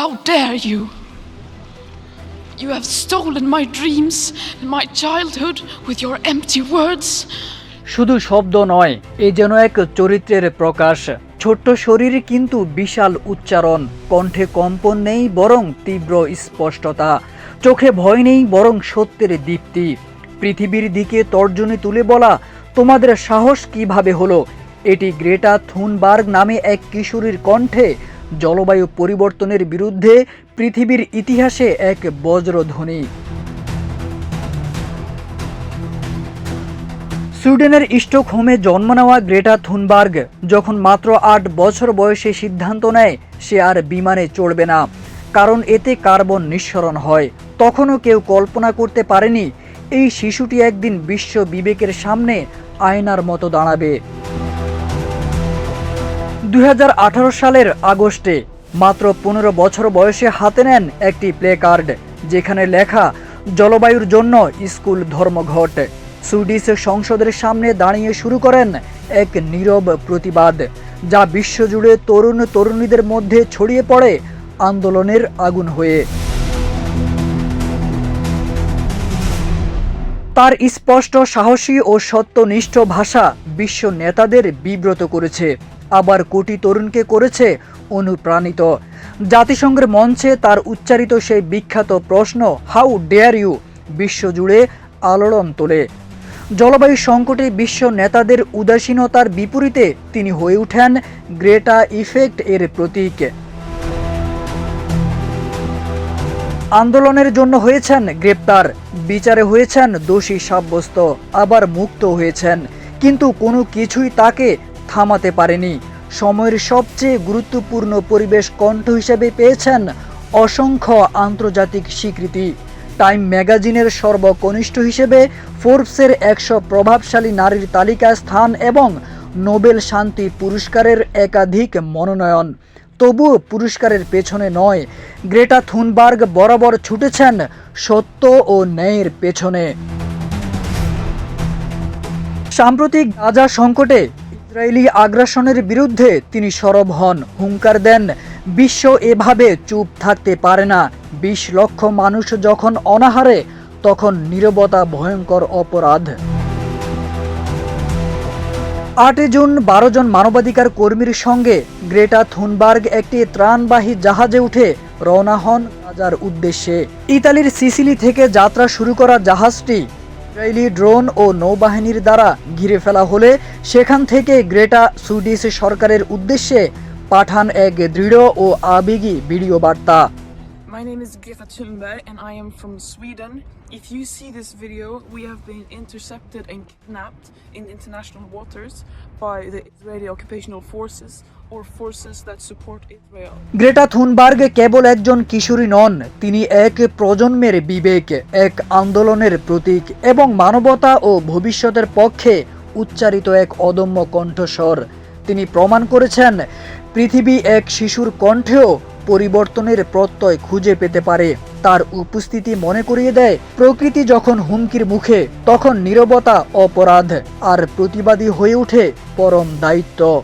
How dare you? You have stolen my dreams and my childhood with your empty words. শুধু শব্দ নয়, এ যেন এক চরিত্রের প্রকাশ। ছোট্ট শরীর কিন্তু বিশাল উচ্চারণ। কণ্ঠে কম্পন নেই বরং তীব্র স্পষ্টতা। চোখে ভয় নেই বরং সত্যের দীপ্তি। পৃথিবীর দিকে তর্জনী তুলে বলা, তোমাদের সাহস কীভাবে হলো? এটি গ্রেটা থুনবার্গ নামে এক কিশোরীর কণ্ঠে জলবায়ু পরিবর্তনের বিরুদ্ধে পৃথিবীর ইতিহাসে এক বজ্রধ্বনি। সুইডেনের স্টকহোমে জন্ম নেওয়া গ্রেটা থুনবার্গ যখন মাত্র আট বছর বয়সে সিদ্ধান্ত নেয়, সে আর বিমানে চড়বে না, কারণ এতে কার্বন নিঃসরণ হয়। তখনও কেউ কল্পনা করতে পারেনি, এই শিশুটি একদিন বিশ্ব বিবেকের সামনে আয়নার মতো দাঁড়াবে। দুই হাজার আঠারো সালের আগস্টে। মাত্র পনেরো বছর বয়সে হাতে নেন একটি প্লে কার্ড, যেখানে লেখা, জলবায়ুর জন্য স্কুল ধর্মঘট। সুইডিশ সংসদের সামনে দাঁড়িয়ে শুরু করেন এক নীরব প্রতিবাদ, যা বিশ্বজুড়ে তরুণ তরুণীদের মধ্যে ছড়িয়ে পড়ে আন্দোলনের আগুন হয়ে। তার স্পষ্ট সাহসী ও সত্যনিষ্ঠ ভাষা বিশ্ব নেতাদের বিব্রত করেছে। আবার কোটি তরুণকে করেছে অনুপ্রাণিত। জাতিসংঘের মঞ্চে তার উচ্চারিত সেই বিখ্যাত প্রশ্ন হাউ ডেয়ার ইউ বিশ্বজুড়ে আলোড়ন তোলে। জলবায়ু সংকটে বিশ্ব নেতাদের উদাসীনতার বিপরীতে তিনি হয়ে ওঠেন গ্রেটা ইফেক্ট এর প্রতীক। আন্দোলনের জন্য হয়েছেন গ্রেপ্তার, বিচারে হয়েছেন দোষী সাব্যস্ত, আবার মুক্ত হয়েছেন। কিন্তু কোনো কিছুই তাকে থামাতে পারেনি। সময়ের সবচেয়ে গুরুত্বপূর্ণ পরিবেশ কণ্ঠ হিসেবে পেয়েছেন অসংখ্য আন্তর্জাতিক স্বীকৃতি। টাইম ম্যাগাজিনের সর্বকনিষ্ঠ হিসেবে ফোর্বসের একশো প্রভাবশালী নারীর তালিকায় স্থান এবং নোবেল শান্তি পুরস্কারের একাধিক মনোনয়ন। তবুও পুরস্কারের পেছনে নয়, গ্রেটা থুনবার্গ বরাবর ছুটেছেন সত্য ও ন্যায়ের পেছনে। সাম্প্রতিক গাজা সংকটে ইসরায়েলি আগ্রাসনের বিরুদ্ধে তিনি সরব হন। হুঙ্কার দেন, বিশ্ব এভাবে চুপ থাকতে পারে না। বিশ লক্ষ মানুষ যখন অনাহারে, তখন নীরবতা ভয়ঙ্কর অপরাধ। আটই জুন বারো জন মানবাধিকার কর্মীর সঙ্গে গ্রেটা থুনবার্গ একটি ত্রাণবাহী জাহাজে উঠে রওনা হন গাজার উদ্দেশ্যে। ইতালির সিসিলি থেকে যাত্রা শুরু করা জাহাজটি ইসরায়েলি ড্রোন ও নৌবাহিনীর দ্বারা ঘিরে ফেলা হলে সেখান থেকে গ্রেটা সুইডিশ সরকারের উদ্দেশ্যে পাঠান এক দৃঢ় ও আবেগী ভিডিও বার্তা। My name is Greta Thunberg and I am from Sweden. If you see this video, we have been intercepted and kidnapped in international waters by the Israeli occupational forces or forces that support Israel. Greta Thunberg কেবল একজন কিশোরী নন তিনি এক প্রজন্মের বিবেক এক আন্দোলনের প্রতীক এবং মানবতা ও ভবিষ্যতের পক্ষে উচ্চারিত এক অদম্য কণ্ঠস্বর তিনি প্রমাণ করেছেন পৃথিবী এক শিশুর কণ্ঠেও পরিবর্তনের প্রত্যয় খুঁজে পেতে পারে। তার উপস্থিতি মনে করিয়ে দেয়, প্রকৃতি যখন হুমকির মুখে, তখন নিরবতা অপরাধ, আর প্রতিবাদী হয়ে ওঠে পরম দায়িত্ব।